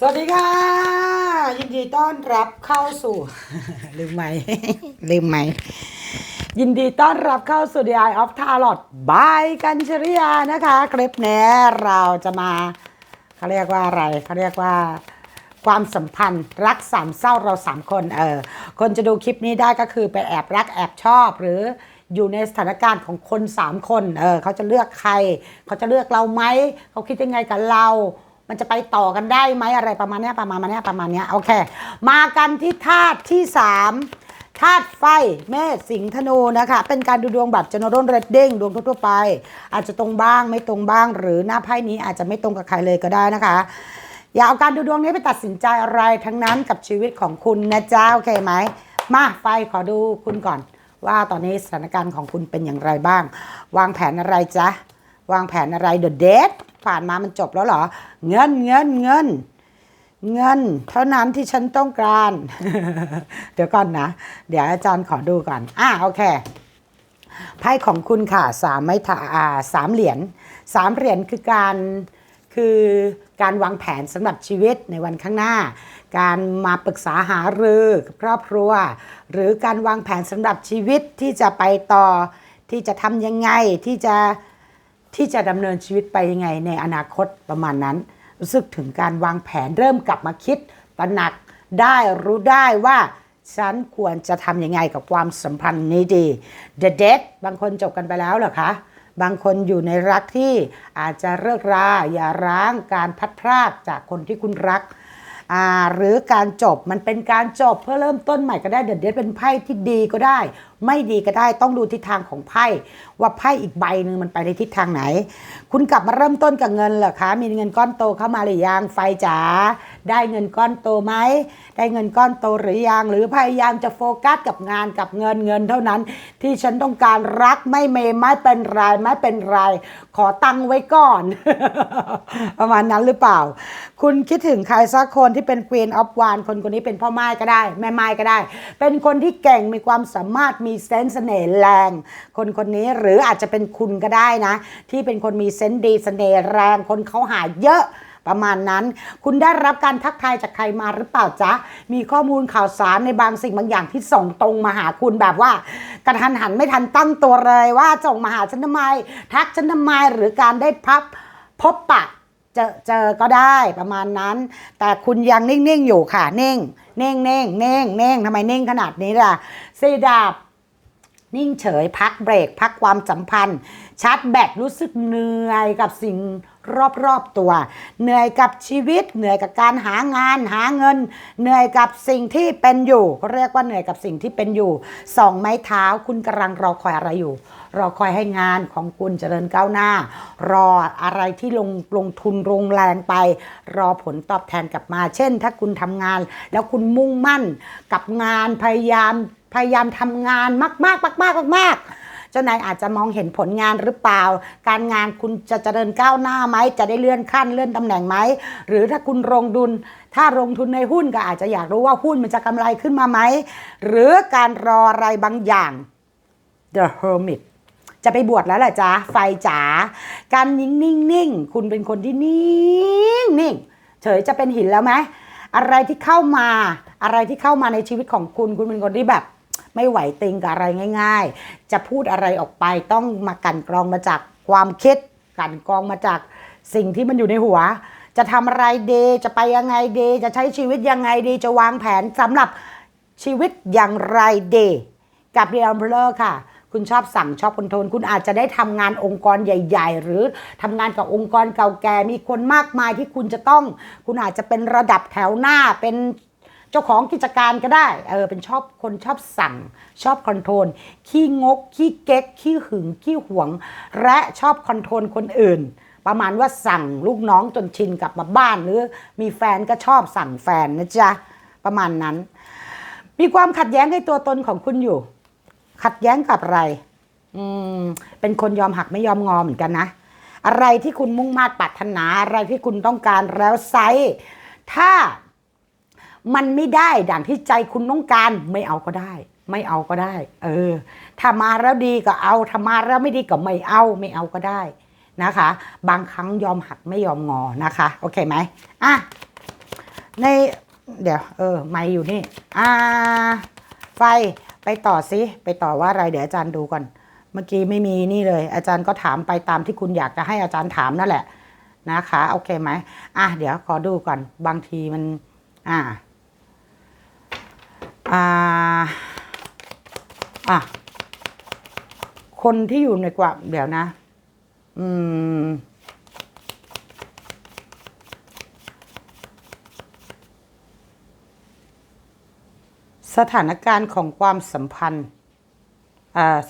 สวัสดีค่ะ ยินดีต้อนรับเข้าสู่ ลืมไหม ลืมไหม ยินดีต้อนรับเข้าสู่ The Eye of Tarot บายกัญชริยานะคะ คลิปนี้เราจะมาเขาเรียกว่าอะไรเขาเรียกว่าความสัมพันธ์รักสามเศร้าเราสามคนเออคนจะดูคลิปนี้ได้ก็คือไปแอบรักแอบชอบหรืออยู่ในสถานการณ์ของคนสามคนเออเขาจะเลือกใคร เขาจะเลือกเราไหมเขาคิดยังไงกับเรา มันจะไปต่อกันได้ไหมอะไรประมาณนี้ประมาณนี้ประมาณนี้โอเค มากันที่ธาตุที่สามธาตุไฟเมษสิงห์ธนูนะคะ เป็นการดูดวงแบบ general reading ดวงทั่วๆไป อาจจะตรงบ้างไม่ตรงบ้าง หรือหน้าไพ่นี้อาจจะไม่ตรงกับใครเลยก็ได้นะคะ อย่าเอาการดูดวงนี้ไปตัดสินใจอะไรทั้งนั้นกับชีวิตของคุณนะจ๊ะโอเคไหมมาไฟขอดูคุณก่อน ว่าตอนนี้สถานการณ์ของคุณเป็นอย่างไรบ้าง วางแผนอะไรจ๊ะวางแผนอะไรเดอะเดท ผ่านมามันจบแล้วเหรอ เงินเงินเงินเงิน เท่านั้นที่ฉันต้องการ เดี๋ยวก่อนนะ เดี๋ยวอาจารย์ขอดูก่อน อะโอเคไพ่ของคุณค่ะสามไม้ถาอ่าสามเหรียญสามเหรียญคือการคือการวางแผนสำหรับชีวิตในวันข้างหน้า การมาปรึกษาหารือกับครอบครัว หรือการวางแผนสำหรับชีวิตที่จะไปต่อที่จะทำยังไงที่จะ ที่จะดำเนินชีวิตไปยังไงในอนาคตประมาณนั้น รู้สึกถึงการวางแผนเริ่มกลับมาคิดตระหนักได้รู้ได้ว่าฉันควรจะทำยังไงกับความสัมพันธ์นี้ดี The Dead บางคนจบกันไปแล้วเหรอคะ บางคนอยู่ในรักที่อาจจะเลิกราอย่าร้างการพัดพรากจากคนที่คุณรัก อ่าหรือการจบมันเป็นการจบเพื่อเริ่มต้นใหม่ก็ได้ The Dead เป็นไพ่ที่ดีก็ได้ ไม่ดีก็ได้ต้องดูทิศทางของไพ่ว่าไพ่อีกใบหนึ่งมันไปในทิศทางไหน คุณกลับมาเริ่มต้นกับเงินเหรอคะมีเงินก้อนโตเข้ามาหรือยังไฟจ๋าได้เงินก้อนโตไหมได้เงินก้อนโตหรือยังหรือพยายามจะโฟกัสกับงานกับเงินเงินเท่านั้น ที่ฉันต้องการรักไม่เมไม่เป็นไรไม่เป็นไรขอตังค์ไว้ก่อน ประมาณนั้นหรือเปล่า คุณคิดถึงใครสักคนที่เป็น Queen of w a n คนคนนี้เป็นพ่อไม้ก็ได้ แม่ไม้ก็ได้ เป็นคนที่เก่งมีความสามารถมีเซนส์เสน่ห์แรง คนคนนี้หรืออาจจะเป็นคุณก็ได้นะ ที่เป็นคนมีเซนส์ดีเสน่ห์แรงคนเขาหาเยอะประมาณนั้น คุณได้รับการทักทายจากใครมาหรือเปล่าจ๊ะ มีข้อมูลข่าวสารในบางสิ่งบางอย่างที่ส่งตรงมาหาคุณแบบว่ากระทันหันไม่ทันตั้งตัวเลยว่าส่งมาหาฉันทำไม ทักฉันทำไมหรือการได้พับพบปะ เจอเจอก็ได้ประมาณนั้น แต่คุณยังนิ่งๆอยู่ค่ะนิ่งนิ่งนิ่งนิ่งนิ่งทำไมนิ่งขนาดนี้ล่ะซีดาบนิ่งเฉยพักเบรก พักความสัมพันธ์ ชาร์จแบตรู้สึกเหนื่อยกับสิ่ง รอบๆตัว เหนื่อยกับชีวิต เหนื่อยกับการหางานหาเงิน เหนื่อยกับสิ่งที่เป็นอยู่เขาเรียกว่าเหนื่อยกับสิ่งที่เป็นอยู่สองไม้เท้าคุณกำลังรอคอยอะไรอยู่ รอคอยให้งานของคุณเจริญก้าวหน้า รออะไรที่ลงลงทุนลงแรงไป รอผลตอบแทนกลับมา เช่น ถ้าคุณทำงาน แล้วคุณมุ่งมั่นกับงานพยายามพยายามทำงานมากๆมากๆมากๆมากๆเจ้านายอาจจะมองเห็นผลงานหรือเปล่า การงานคุณจะเจริญก้าวหน้าไหมจะได้เลื่อนขั้นเลื่อนตำแหน่งไหมหรือถ้าคุณลงทุนถ้าลงทุนในหุ้นก็อาจจะอยากรู้ว่าหุ้นมันจะกำไรขึ้นมาไหมหรือการรออะไรบางอย่าง The Hermit จะไปบวชแล้วแหละจ๊ะไฟจ๋าการนิ่งนิ่งนิ่งคุณเป็นคนที่นิ่งนิ่งเฉยจะเป็นหินแล้วไหมอะไรที่เข้ามา อะไรที่เข้ามาในชีวิตของคุณ คุณเป็นคนที่แบบ ไม่ไหวติงกับอะไรง่าย ๆ จะพูดอะไรออกไปต้องมากันกรองมาจากความคิด กันกรองมาจากสิ่งที่มันอยู่ในหัว จะทำอะไรดีจะไปยังไงดีจะใช้ชีวิตยังไงดีจะวางแผนสำหรับชีวิตอย่างไรดีกับเรียลเบลอค่ะคุณชอบสั่งชอบคอนโทรลคุณอาจจะได้ทำงานองค์กรใหญ่ ๆ หรือทำงานกับองค์กรเก่าแก่มีคนมากมายที่คุณจะต้อง คุณอาจจะเป็นระดับแถวหน้าเป็น เจ้าของกิจการก็ได้เออเป็นชอบคนชอบสั่ง ชอบคอนโทรลขี้งก ขี้เก๊ก ขี้หึง ขี้หวง และชอบคอนโทรลคนอื่น ประมาณว่าสั่งลูกน้องจนชินกลับมาบ้านหรือมีแฟนก็ชอบสั่งแฟนนะจ๊ะประมาณนั้น มีความขัดแย้งในตัวตนของคุณอยู่ ขัดแย้งกับอะไรอืมเป็นคนยอมหักไม่ยอมงอเหมือนกันนะอะไรที่คุณมุ่งมา่ปรารถนาอะไรที่คุณต้องการแล้วไซส์ถ้า มันไม่ได้ดังที่ใจคุณต้องการไม่เอาก็ได้ ไม่เอาก็ได้ เออ ถ้ามาแล้วดีก็เอาถ้ามาแล้วไม่ดีก็ไม่เอาไม่เอาก็ได้นะคะ บางครั้งยอมหักไม่ยอมงอนะคะ โอเคไหมอะในเดี๋ยวเออไม่อยู่นี่อ่าไฟไปต่อสิไปต่อว่าอะไรเดี๋ยวอาจารย์ดูก่อน เมื่อกี้ไม่มีนี่เลย อาจารย์ก็ถามไปตามที่คุณอยากจะให้อาจารย์ถามนั่นแหละนะคะ โอเคไหมอะเดี๋ยวขอดูก่อนบางทีมัน อ่า อ่าอะคนที่อยู่ในกว่าเดี๋ยวนะ อืม สถานการณ์ของความสัมพันธ์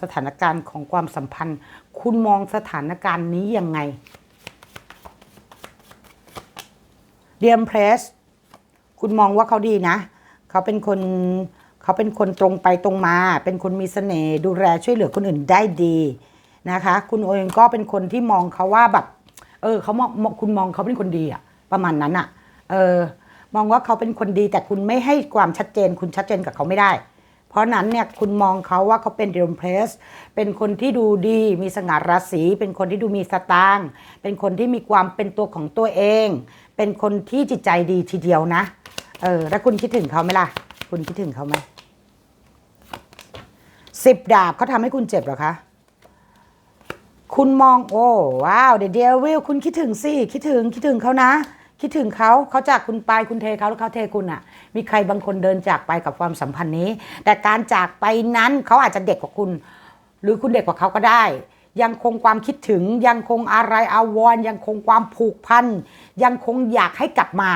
สถานการณ์ของความสัมพันธ์ คุณมองสถานการณ์นี้ยังไงเดียมเพรส คุณมองว่าเขาดีนะ เขาเป็นคนเขาเป็นคนตรงไปตรงมา เป็นคนมีเสน่ห์ดูแลช่วยเหลือคนอื่นได้ดีนะคะ คุณเองก็เป็นคนที่มองเขาว่าแบบ เออเขามองมองคุณมองเขาเป็นคนดีอะประมาณนั้นอะเออมองว่าเขาเป็นคนดีแต่คุณไม่ให้ความชัดเจน คุณชัดเจนกับเขาไม่ได้ เพราะนั้นเนี่ยคุณมองเขาว่าเขาเป็นเดลเพรสเป็นคนที่ดูดีมีสง่าราศี เป็นคนที่ดูมีสตางค์เป็นคนที่มีความเป็นตัวของตัวเอง เป็นคนที่จิตใจดีทีเดียวนะ เออ แล้วคุณคิดถึงเขาไหมล่ะ คุณคิดถึงเขาไหมสิบดาบเขาทำให้คุณเจ็บหรอคะ คุณมองโอ้ว้าวเดเดียวิลคุณคิดถึงสิคิดถึงคิดถึงเขานะ คิดถึงเขาเขาจากคุณไปคุณเทเขาแล้วเขาเทคุณอะมีใครบางคนเดินจากไปกับความสัมพันธ์นี้ แต่การจากไปนั้นเขาอาจจะเด็กกว่าคุณ หรือคุณเด็กกว่าเขาก็ได้ ยังคงความคิดถึงยังคงอะไรอาวรยังคงความผูกพันยังคงอยากให้กลับมา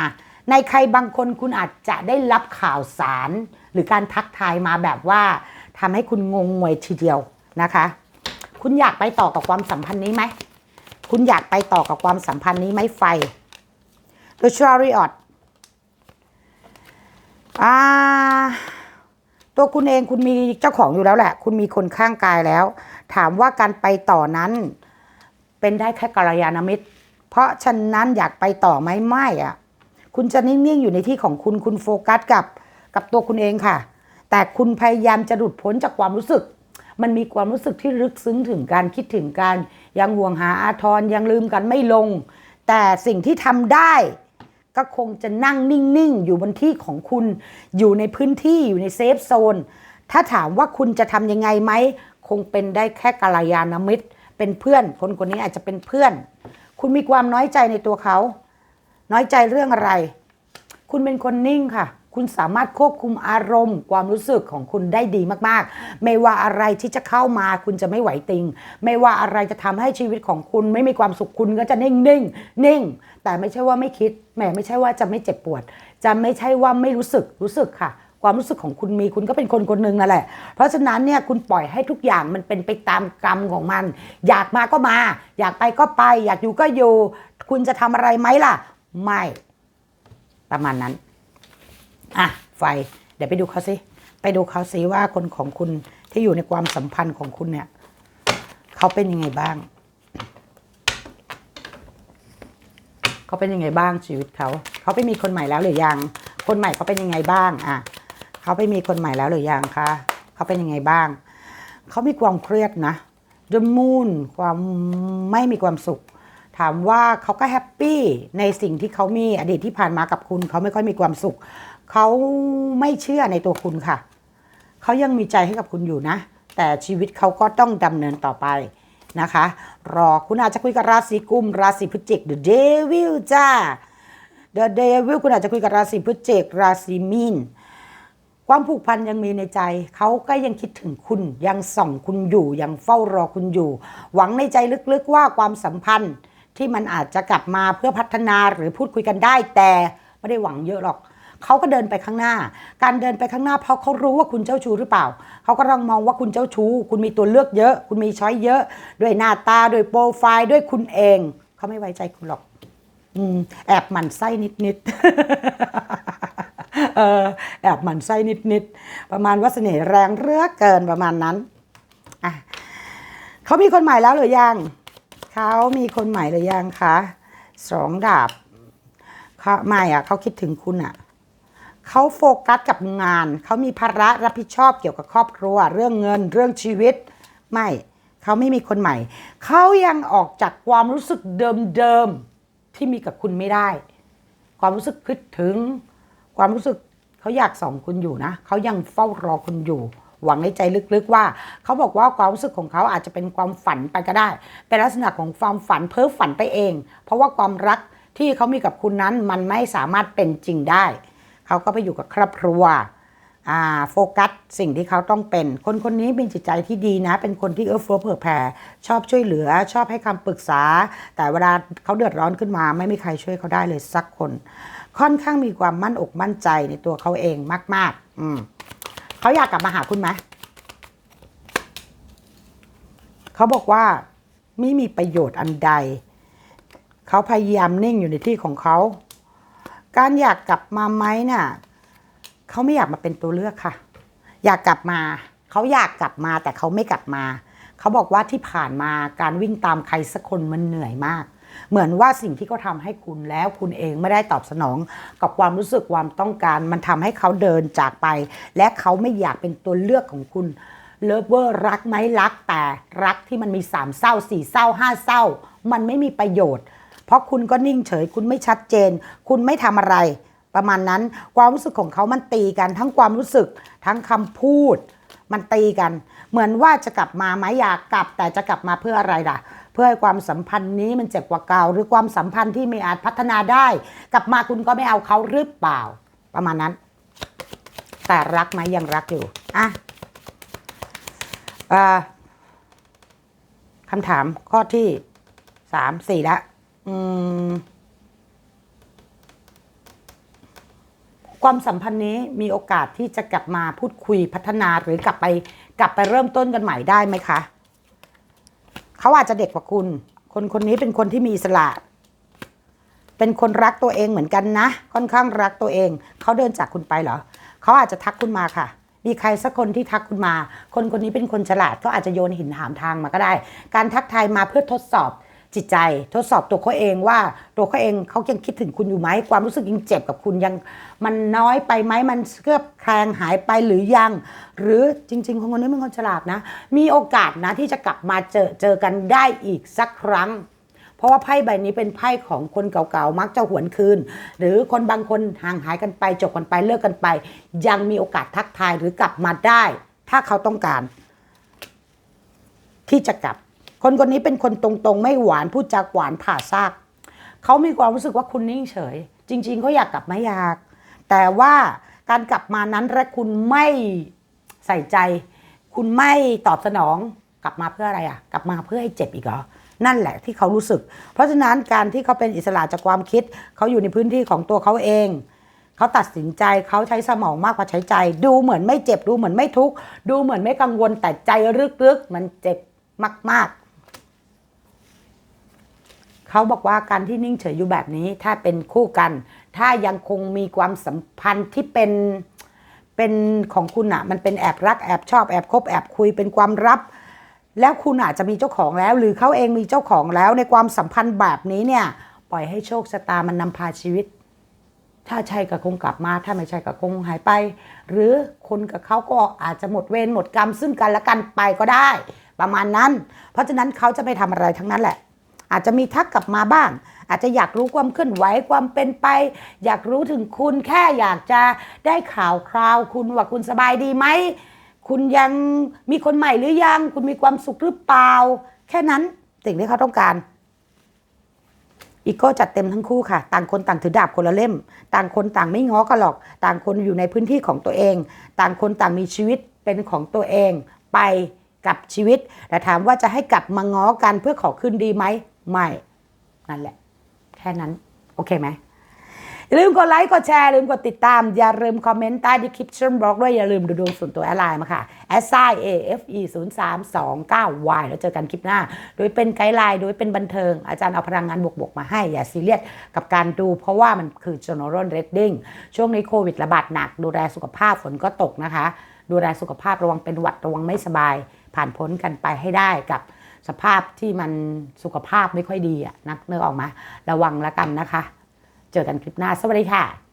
ในใครบางคนคุณอาจจะได้รับข่าวสาร หรือการทักทายมาแบบว่าทำให้คุณงงงวยทีเดียวนะคะ คุณอยากไปต่อกับความสัมพันธ์นี้ไหม คุณอยากไปต่อกับความสัมพันธ์นี้ไหมไฟ The Chariot อ่าตัวคุณเองคุณมีเจ้าของอยู่แล้วแหละ คุณมีคนข้างกายแล้ว ถามว่าการไปต่อนั้น เป็นได้แค่กัลยาณมิตร เพราะฉะนั้นอยากไปต่อไหมไม่อะ คุณจะนิ่งๆอยู่ในที่ของคุณคุณโฟกัสกับกับตัวคุณเองค่ะ แต่คุณพยายามจะหลุดพ้นจากความรู้สึก มันมีความรู้สึกที่ลึกซึ้งถึงการคิดถึงการยังห่วงหาอาทรยังลืมกันไม่ลง แต่สิ่งที่ทำได้ก็คงจะนั่งนิ่งๆ อยู่บนที่ของคุณ อยู่ในพื้นที่อยู่ในเซฟโซน ถ้าถามว่าคุณจะทำยังไงไหม คงเป็นได้แค่กัลยาณมิตร เป็นเพื่อน คนคนนี้อาจจะเป็นเพื่อน คุณมีความน้อยใจในตัวเขา น้อยใจเรื่องอะไร คุณเป็นคนนิ่งค่ะ คุณสามารถควบคุมอารมณ์ ความรู้สึกของคุณได้ดีมากๆ ไม่ว่าอะไรที่จะเข้ามาคุณจะไม่ไหวติง ไม่ว่าอะไรจะทำให้ชีวิตของคุณไม่มีความสุขคุณก็จะนิ่งนิ่งนิ่ง แต่ไม่ใช่ว่าไม่คิดแหมไม่ใช่ว่าจะไม่เจ็บปวด จะไม่ใช่ว่าไม่รู้สึกรู้สึกค่ะความรู้สึกของคุณมีคุณก็เป็นคนคนหนึ่งนั่นแหละ เพราะฉะนั้นเนี่ยคุณปล่อยให้ทุกอย่างมันเป็นไปตามกรรมของมัน อยากมาก็มา อยากไปก็ไป อยากอยู่ก็อยู่ คุณจะทำอะไรไหมล่ะ ไม่ ประมาณนั้น อะ ไฟ เดี๋ยวไปดูเขาสิ ไปดูเขาสิว่าคนของคุณที่อยู่ในความสัมพันธ์ของคุณเนี่ย เขาเป็นยังไงบ้าง เขาเป็นยังไงบ้างชีวิตเขา เขาไปมีคนใหม่แล้วหรือยัง คนใหม่เขาเป็นยังไงบ้าง อะ เขาไปมีคนใหม่แล้วหรือยังคะเขาเป็นยังไงบ้าง เขามีความเครียดนะ The Moon ความไม่มีความสุข ถามว่าเขาก็แฮปปี้ในสิ่งที่เขามีอดีตที่ผ่านมากับคุณเขาไม่ค่อยมีความสุข เขาไม่เชื่อในตัวคุณค่ะ เขายังมีใจให้กับคุณอยู่นะ แต่ชีวิตเขาก็ต้องดำเนินต่อไปนะคะ รอคุณอาจจะคุยกับราศีกุม ราศีพฤศจิก The Devil จ้า The Devil คุณอาจจะคุยกับราศีพฤศจิกราศีมีนความผูกพันยังมีในใจ เขาก็ยังคิดถึงคุณ ยังส่องคุณอยู่ ยังเฝ้ารอคุณอยู่ หวังในใจลึกๆว่าความสัมพันธ์ ที่มันอาจจะกลับมาเพื่อพัฒนาหรือพูดคุยกันได้แต่ไม่ได้หวังเยอะหรอกเขาก็เดินไปข้างหน้า การเดินไปข้างหน้าเพราะเขารู้ว่าคุณเจ้าชู้หรือเปล่า เขาก็ต้องมองว่าคุณเจ้าชู้ คุณมีตัวเลือกเยอะ คุณมีช้อยเยอะ ด้วยหน้าตา ด้วยโปรไฟล์ ด้วยคุณเอง เขาไม่ไว้ใจคุณหรอกอแอบหมั่นไส้นิดๆแอบหมั่นไส้นิดๆประมาณว่าเสน่ห์แรงเรือเกินประมาณนั้น อะเขามีคนใหม่แล้วหรือยัง เขามีคนใหม่หรือยังคะสองดาบเขาไม่อะเขาคิดถึงคุณอะเขาโฟกัสกับงาน เขามีภาระรับผิดชอบเกี่ยวกับครอบครัว เรื่องเงิน เรื่องชีวิต ไม่ เขาไม่มีคนใหม่ เขายังออกจากความรู้สึกเดิมๆที่มีกับคุณไม่ได้ ความรู้สึกคิดถึง ความรู้สึกเขาอยากส่องคุณอยู่นะ เขายังเฝ้ารอคุณอยู่ หวังในใจลึกๆว่า เขาบอกว่าความรู้สึกของเขาอาจจะเป็นความฝันไปก็ได้ เป็นลักษณะของความฝันเพ้อฝันไปเอง เพราะว่าความรักที่เขามีกับคุณนั้นมันไม่สามารถเป็นจริงได้ เขาก็ไปอยู่กับครอบครัวโฟกัสสิ่งที่เขาต้องเป็น คนคนนี้มีจิตใจที่ดีนะ เป็นคนที่เอื้อเฟื้อเผื่อแผ่ชอบช่วยเหลือ ชอบให้คำปรึกษา แต่เวลาเขาเดือดร้อนขึ้นมา ไม่มีใครช่วยเขาได้เลยสักคน ค่อนข้างมีความมั่นอกมั่นใจในตัวเขาเองมาก ๆ อืม เขาอยากกลับมาหาคุณไหมเขาบอกว่าไม่มีประโยชน์อันใด เขาพยายามนิ่งอยู่ในที่ของเขา การอยากกลับมาไหมน่ะเขาไม่อยากมาเป็นตัวเลือกค่ะ อยากกลับมา เขาอยากกลับมาแต่เขาไม่กลับมา เขาบอกว่าที่ผ่านมาการวิ่งตามใครสักคนมันเหนื่อยมาก เหมือนว่าสิ่งที่เขาทำให้คุณแล้วคุณเองไม่ได้ตอบสนอง กับความรู้สึกความต้องการ มันทำให้เขาเดินจากไป และเขาไม่อยากเป็นตัวเลือกของคุณเลิฟเวอร์รักไหมรักแต่รักที่มันมีสามเศร้าสี่เศร้าห้าเศร้า มันไม่มีประโยชน์ เพราะคุณก็นิ่งเฉย คุณไม่ชัดเจน คุณไม่ทำอะไร ประมาณนั้นความรู้สึกของเขามันตีกัน ทั้งความรู้สึกทั้งคำพูด มันตีกัน เหมือนว่าจะกลับมาไหมอยากกลับแต่จะกลับมาเพื่ออะไรล่ะ เพื่อให้ความสัมพันธ์นี้มันเจ็บกว่าเก่าหรือความสัมพันธ์ที่ไม่อาจพัฒนาได้ กลับมาคุณก็ไม่เอาเขาหรือเปล่า ประมาณนั้น แต่รักไหมยังรักอยู่อะอคำถามข้อที่สามสี่ละอืมความสัมพันธ์นี้มีโอกาสที่จะกลับมาพูดคุยพัฒนาหรือกลับไปกลับไปเริ่มต้นกันใหม่ได้ไหมคะ เขาอาจจะเด็กกว่าคุณ คนคนนี้เป็นคนที่มีสละ เป็นคนรักตัวเองเหมือนกันนะ ค่อนข้างรักตัวเอง เขาเดินจากคุณไปเหรอ เขาอาจจะทักคุณมาค่ะ มีใครสักคนที่ทักคุณมา คนคนนี้เป็นคนฉลาด ก็อาจจะโยนหินถามทางมาก็ได้ การทักทายมาเพื่อทดสอบ จิตใจทดสอบตัวเขาเองว่าตัวเขาเองเขายังคิดถึงคุณอยู่ไหมความรู้สึกยังเจ็บกับคุณยัง มันน้อยไปไหมมันเคลือบแคลงหายไปหรือยัง หรือจริง ๆ คนคนนี้เป็นคนฉลาดนะ มีโอกาสนะที่จะกลับมาเจอเจอกันได้อีกสักครั้ง เพราะว่าไพ่ใบนี้เป็นไพ่ของคนเก่าๆมักจะหวนคืน หรือคนบางคนห่างหายกันไปจบกันไปเลิกกันไป ยังมีโอกาสทักทายหรือกลับมาได้ ถ้าเขาต้องการ ที่จะกลับ คนคนนี้เป็นคนตรงๆ ไม่หวานพูดจากหวานผ่าซากเขามีความรู้สึกว่าคุณนิ่งเฉย จริงๆเขาอยากกลับไม่อยาก แต่ว่าการกลับมานั้นและคุณไม่ใส่ใจ คุณไม่ตอบสนองกลับมาเพื่ออะไรอะ กลับมาเพื่อให้เจ็บอีกเหรอนั่นแหละที่เขารู้สึก เพราะฉะนั้นการที่เขาเป็นอิสระจากความคิด เขาอยู่ในพื้นที่ของตัวเขาเอง เขาตัดสินใจเขาใช้สมองมากกว่าใช้ใจ ดูเหมือนไม่เจ็บดูเหมือนไม่ทุกข์ดูเหมือนไม่กังวลแต่ใจลึกๆ มันเจ็บมากๆ เขาบอกว่าการที่นิ่งเฉยอยู่แบบนี้ถ้าเป็นคู่กัน ถ้ายังคงมีความสัมพันธ์ที่เป็นเป็นของคุณอะมันเป็นแอบรักแอบชอบแอบคบแอบคุยเป็นความลับ แล้วคุณอาจจะมีเจ้าของแล้ว หรือเขาเองมีเจ้าของแล้วในความสัมพันธ์แบบนี้เนี่ย ปล่อยให้โชคชะตามันนำพาชีวิต ถ้าใช่ก็คงกลับมา ถ้าไม่ใช่ก็คงหายไป หรือคนกับเขาก็อาจจะหมดเวรหมดกรรมซึ่งกันและกันไปก็ได้ ประมาณนั้น เพราะฉะนั้นเขาจะไม่ทำอะไรทั้งนั้นแหละ อาจจะมีทักกลับมาบ้าง อาจจะอยากรู้ความเคลื่อนไหวความเป็นไป อยากรู้ถึงคุณแค่อยากจะได้ข่าวคราวคุณว่าคุณสบายดีไหมคุณยังมีคนใหม่หรือยัง คุณมีความสุขหรือเปล่า แค่นั้นสิ่งที่เขาต้องการอีโก้จัดเต็มทั้งคู่ค่ะ ต่างคนต่างถือดาบคนละเล่ม ต่างคนต่างไม่ง้อกันหรอก ต่างคนอยู่ในพื้นที่ของตัวเอง ต่างคนต่างมีชีวิตเป็นของตัวเอง ไปกับชีวิต แต่ถามว่าจะให้กลับมาง้อกันเพื่อขอคืนดีไหม ไม่นั่นแหละ แค่นั้น โอเคไหมอย่าลืมกดไลค์กดแชร์อย่าลืมกดติดตาม อย่าลืมคอมเมนต์ใต้ดีคลิปชั่นบล็อกด้วย อย่าลืมดูดวงส่วนตัวแอดไลน์มาค่ะ s i a f e 0 3 2 9 y แล้วเจอกันคลิปหน้า โดยเป็นไกด์ไลน์โดยเป็นบันเทิง อาจารย์เอาพลังงานบวกๆมาให้ อย่าซีเรียสกับการดู เพราะว่ามันคือ general reading ช่วงนี้โควิดระบาดหนัก ดูแลสุขภาพฝนก็ตกนะคะ ดูแลสุขภาพระวังเป็นหวัดระวังไม่สบาย ผ่านพ้นกันไปให้ได้กับ สภาพที่มันสุขภาพไม่ค่อยดีอะนักเนื้อออกมา ระวังแล้วกันนะคะ เจอกันคลิปหน้าสวัสดีค่ะ